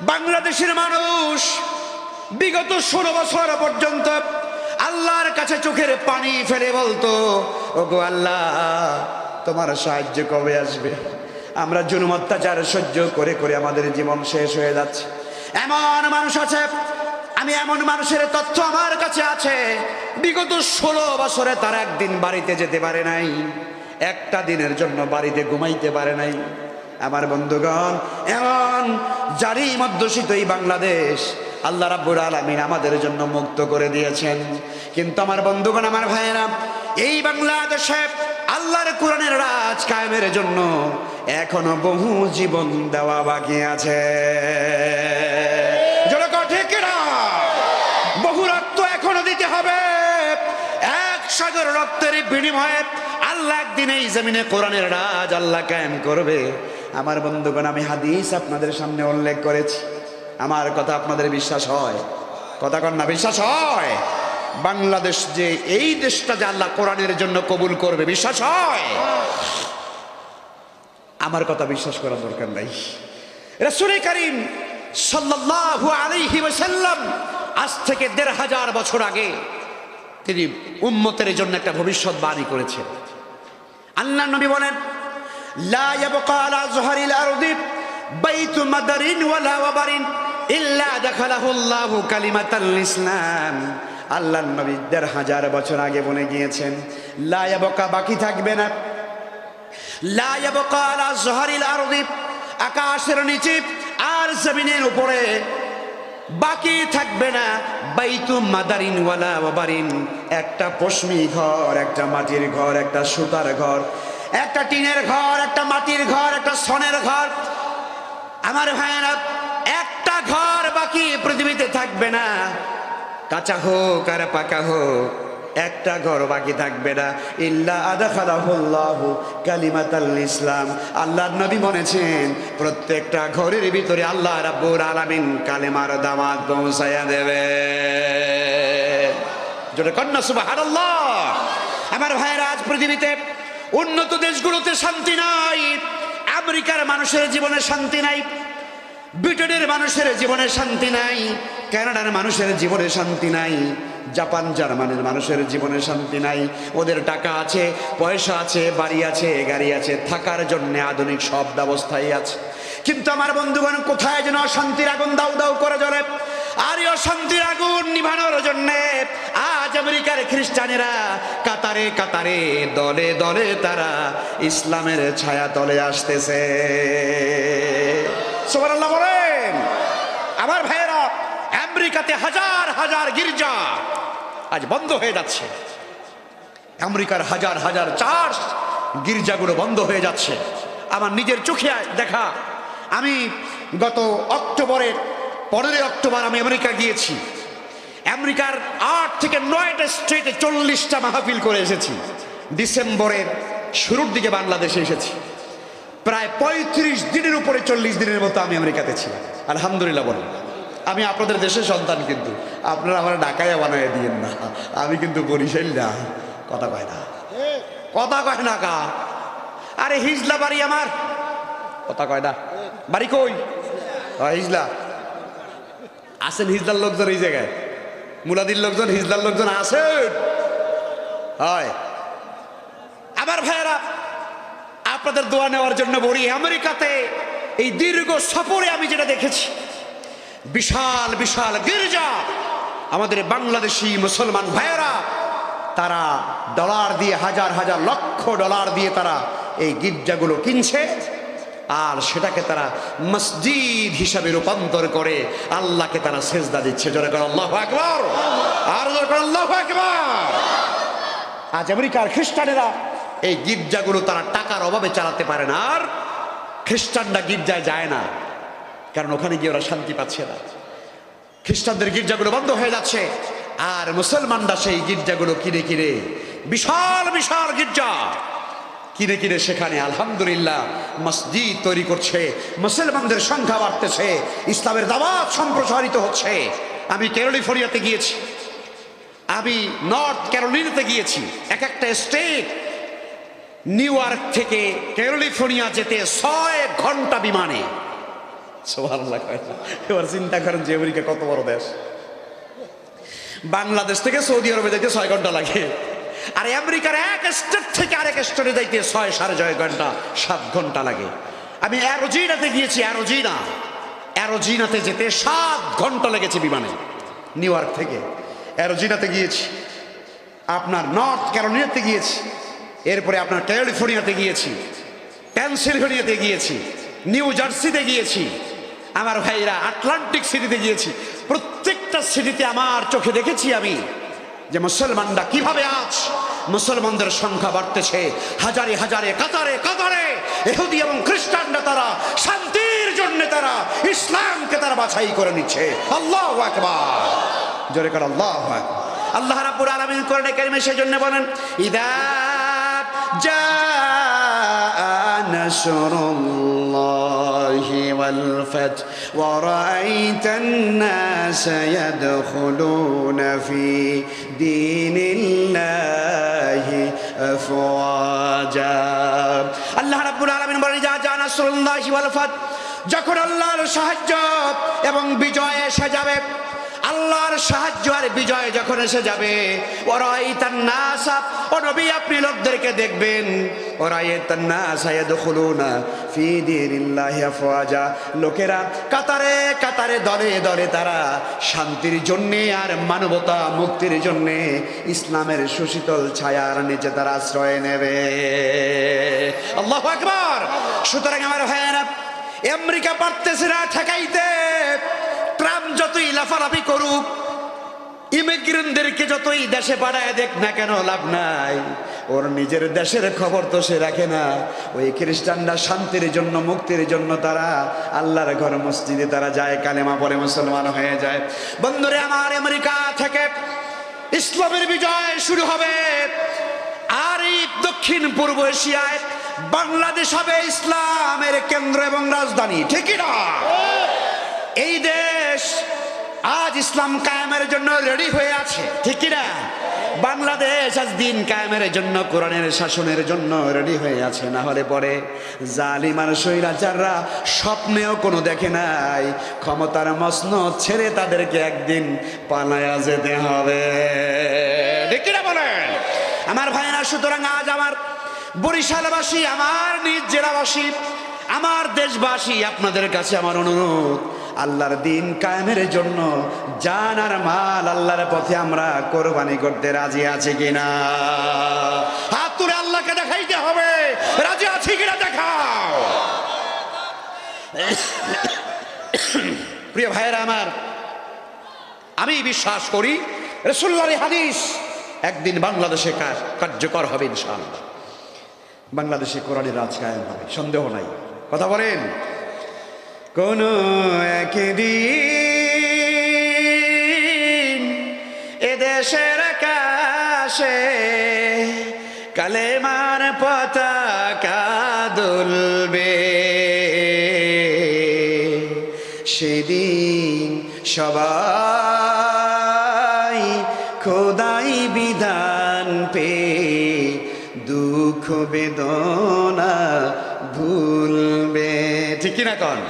বাংলাদেশের মানুষ বিগত ষোলো বছর পর্যন্ত আল্লাহর কাছে চোখের পানি ফেলে বলতো, ওগো আল্লাহ, তোমার সাহায্য কবে আসবে? আমরা জুলুম অত্যাচার সহ্য করে করে আমাদের জীবন শেষ হয়ে যাচ্ছে। এমন মানুষ আছে, আমি এমন মানুষের তথ্য আমার কাছে আছে। বিগত ষোলো বছরে তার একদিন বাড়িতে যেতে পারে নাই, একটা দিনের জন্য বাড়িতে ঘুমাইতে পারে নাই। আমার বন্ধুগণ, এমন জারি মধ্যশীত এই বাংলাদেশ আল্লাহ রাব্বুল আলামিন আমাদের জন্য মুক্ত করে দিয়েছেন। কিন্তু আমার বন্ধুগণ, আমার ভাইয়েরা, এই বাংলাদেশে আল্লাহর কোরআনের রাজ কায়েমের জন্য এখনও বহু জীবন দেওয়া বাকি আছে। বহু রক্ত এখনও দিতে হবে। এক সাগর রক্তের বিনিময়ে আল্লাহ একদিন এই জমিনে কোরআনের রাজ আল্লাহ কায়েম করবে। আমার বন্ধুগণ, আমি হাদিস আপনাদের সামনে উল্লেখ করেছি। আমার কথা আপনাদের বিশ্বাস হয়? কথা কন না, বিশ্বাস হয়? বাংলাদেশ যে এই দেশটা যে আল্লাহ কোরআনের জন্য কবুল করবে, বিশ্বাস হয়? আমার কথা বিশ্বাস করার দরকার নাই। রসুল করিম সাল্লাল্লাহু আলাইহি ওয়াসাল্লাম আজ থেকে দেড় হাজার বছর আগে তিনি উম্মতের জন্য একটা ভবিষ্যৎবাণী করেছেন। আল্লাহ নবী বলেন লা ইয়াবকা আলা যুহারিল আরদি বাইতু মাদারিন ওয়ালা ওয়াবারিন ইল্লা দাখালাহু আল্লাহু কালিমাতাল ইসলাম। আল্লাহ নবী দেড় হাজার বছর আগে বলে গিয়েছেন, লা বাকি থাকবে না। লা ইয়াবকা আলা যুহারিল আরদি আকাশের নিচে আর জমিনের উপরে বাকি থাকবে না। বাইতু মাদারিন ওয়ালা ওয়াবারিন, একটা পশমি ঘর, একটা মাটির ঘর, একটা সুতার ঘর একটা টিনের ঘর, একটা মাটির ঘর, একটা সনের ঘর। আমার ভাইয়েরা, একটা ঘর বাকি পৃথিবীতে থাকবে না। কাঁচা হোক আর পাকা হোক, একটা ঘর বাকি থাকবে না। ইল্লা আদাখালাহুল্লাহু কালিমাতাল ইসলাম। আল্লাহর নবী বলেছেন, প্রত্যেকটা ঘরের ভিতরে আল্লাহ রাব্বুল আলামিন কালেমার দামাত পৌঁছায়া দেবে। জোরে কন্যা সুবহানাল্লাহ। আমার ভাইয়েরা, আজ পৃথিবীতে উন্নত দেশগুলোতে শান্তি নাই, আমেরিকার মানুষের জীবনে শান্তি নাই, ব্রিটেনের মানুষের জীবনে শান্তি নাই, কানাডার মানুষের জীবনে শান্তি নাই, জাপান, জার্মানির মানুষের জীবনে শান্তি নাই। ওদের টাকা আছে, পয়সা আছে, বাড়ি আছে, গাড়ি আছে, থাকার জন্য আধুনিক সব ব্যবস্থাই আছে। কিন্তু আমার বন্ধুগণ, কোথায় যেন অশান্তির আগুন দাউ দাউ করে জ্বলে। আর অশান্তির আগুন নিভানোর জন্যে আজ আমেরিকার খ্রিস্টানেরা কাতারে কাতারে, দলে দলে তারা ইসলামের ছায়া তলে আসতেছে। বলেন। আমার ভাইয়েরা, আমেরিকাতে হাজার হাজার গির্জা আজ বন্ধ হয়ে যাচ্ছে। আমেরিকার হাজার হাজার চার্চ গির্জাগুলো বন্ধ হয়ে যাচ্ছে। আমার নিজের চোখে দেখা। আমি গত অক্টোবরের পনেরোই অক্টোবর আমি আমেরিকা গিয়েছি। আমেরিকার আট থেকে নয়টা স্টেটে চল্লিশটা মাহফিল করে এসেছি। ডিসেম্বরের শুরুর দিকে বাংলাদেশে এসেছি। প্রায় পঁয়ত্রিশ দিনের উপরে চল্লিশ দিনের মতো আমি আমেরিকাতে ছিলাম। আলহামদুলিল্লাহ বলেন। আমি আপনাদের দেশের সন্তান কিন্তু। আপনারা আমার ঢাকায় বানায় দিয়েন না। আমি কিন্তু বরিশাল না। কথা কয় না। কথা কয় না কা আরে হিজলা বাড়ি আমার। কথা কয় না। বাড়ি কই? হিজলা। আছেন হিজলার লোকজন এই জায়গায়। মুলাদির লোকজন হিজলার লোকজন আছেন হয়। আমার ভাইয়েরা, আপনাদের দোয়া নেওয়ার জন্য বলি, আমেরিকাতে এই দীর্ঘ সফরে আমি যেটা দেখেছি, বিশাল বিশাল গির্জা আমাদের বাংলাদেশি মুসলমান ভাইয়েরা, তারা ডলার দিয়ে হাজার হাজার লক্ষ ডলার দিয়ে তারা এই গির্জাগুলো কিনছে। আর সেটাকে তারা মসজিদ হিসাবে রূপান্তর করে আল্লাহকে তারা সেজদা দিচ্ছে। জোরে করে আল্লাহ আকবর। আর জোরে করে আল্লাহ আকবর। আজ আমেরিকার খ্রিস্টানেরা এই গির্জাগুলো তারা টাকার অভাবে চালাতে পারে না। আর খ্রিস্টানরা গির্জায় যায় না। কারণ ওখানে গিয়ে ওরা শান্তি পাচ্ছে না। খ্রিস্টানদের গির্জাগুলো বন্ধ হয়ে যাচ্ছে। আর মুসলমানরা সেই গির্জাগুলো কিনে কিনে বিশাল বিশাল গির্জা। কিনে কিনে সেখানে আলহামদুলিল্লাহ মসজিদ তৈরি করছে, মুসলমানদের সংখ্যা বাড়তেছে, ইসলামের দাওয়াত সম্প্রসারিত হচ্ছে। আমি ক্যালিফোর্নিয়াতে গিয়েছি, আমি নর্থ ক্যারোলিনাতে গিয়েছি, এক একটা স্টেট নিউ ইয়র্ক থেকে ক্যালিফোর্নিয়া যেতে ছয় ঘণ্টা বিমানে। এবার চিন্তা করেন যে আমেরিকা কত বড় দেশ। বাংলাদেশ থেকে সৌদি আরবে যাইতে ছয় ঘণ্টা লাগে। আর আমেরিকার এক স্টেট থেকে আরেক স্টেটে যাইতে ছয় সাড়ে ছয় ঘণ্টা, সাত ঘণ্টা লাগে। আমি অ্যারোজিনাতে গিয়েছি, অ্যারোজিনা। অ্যারোজিনাতে যেতে সাত ঘণ্টা লেগেছে বিমানে, নিউ ইয়র্ক থেকে। অ্যারোজিনাতে গিয়েছি, আপনার নর্থ ক্যারোলিনাতে গিয়েছি, এরপরে আপনার ক্যালিফোর্নিয়াতে গিয়েছি, পেনসিলভেনিয়াতে গিয়েছি, নিউ জার্সিতে গিয়েছি, আমার ভাইরা আটলান্টিক সিটিতে গিয়েছি। প্রত্যেকটা সিটিতে আমার চোখে দেখেছি আমি। যে মুসলমানরা কীভাবে আজ মুসলমানদের সংখ্যা বাড়তেছে? হাজারে হাজারে, কাতারে কাতারে। এহুদি এবং খ্রিস্টানরা তারা শান্তির জন্য তারা ইসলামকে তারা বাছাই করে নিচ্ছে। আল্লাহ জোরে কর আল্লাহ আল্লাহ রাব্বুল আলামিন কোরআনে সেই জন্য বলেন, ইদা জা নাসরুল্লাহ الله والفتح ورأيت الناس يدخلون في دين الله أفواجا আল্লাহ রাব্বুল আলামিন বলেন যা যা নাসরুল্লাহি ওয়াল ফাত যখন আল্লাহর সাহায্য এবং বিজয় এসে যাবে আল্লাহর সাহায্য আর বিজয় যখন এসে যাবে ওরাইতান নাসা ও নবী, আপনি লোকদেরকে দেখবেন দীনিল্লাহি আফওয়াজা। লোকেরা কাতারে কাতারে তারা শান্তির জন্য আর মানবতা মুক্তির জন্য ইসলামের সুশীতল ছায়ার নিচে তারা আশ্রয় নেবে। আল্লাহু আকবার! সুতরাং আমার ভাইয়েরা, আমেরিকা পারতেছে না ঠেকাইতে। ট্রাম্প যতই লাফালাফি করুক, ইমিগ্রেন্টদেরকে যতই দেশে পাঠায় দেখ না কেন লাভ নাই। ওর নিজের দেশের খবর তো সে রাখে না। ওই খ্রিস্টানরা শান্তির জন্য, মুক্তির জন্য তারা আল্লাহর ঘর মসজিদে তারা যায়, কালেমা পরে মুসলমান হয়ে যায়। বন্ধুরে, আমার আমেরিকা থেকে ইসলামের বিজয় শুরু হবে। আর এই দক্ষিণ পূর্ব এশিয়ায় বাংলাদেশ হবে ইসলামের কেন্দ্র এবং রাজধানী, ঠিকই না? এই দেশ আজ ইসলাম কায়েমের জন্য রেডি হয়ে আছে। ঠিক না? বাংলাদেশ আজ দিন কায়েমের জন্য, কোরআনের শাসনের জন্য রেডি হয়ে আছে। না হলে পরে জালিমার সৈরাচাররা স্বপ্নেও কোনো দেখে নাই, ক্ষমতার মসনদ ছেড়ে তাদেরকে একদিন পালায়া যেতে হবে। ঠিক না বলেন আমার ভাইরা সুতরাং আজ আমার বরিশালবাসী, আমার নিজ জেলাবাসী, আমার দেশবাসী, আপনাদের কাছে আমার অনুরোধ আল্লাহর দিন কায়েমের জন্য জান আর মাল আল্লাহর পথে আমরা কোরবানি করতে রাজি আছি কিনা? হাত তুলে আল্লাহকে দেখাইতে হবে। রাজি আছি কিনা দেখাও। প্রিয় ভাইয়েরা আমার, আমি বিশ্বাস করি রসুল্লাহ হাদিস একদিন বাংলাদেশে কার্যকর হবে ইনশাআল্লাহ। বাংলাদেশে কোরআনের রাজ কায়েম হবে, সন্দেহ নাই। কথা বলেন। কোন একদিন এদেশের আকাশে কালেমার পতাকা দুলবে। সেদিন সবাই খোদাই বিধান পে দুঃখ বেদনা ভুলবে। ঠিক না কন?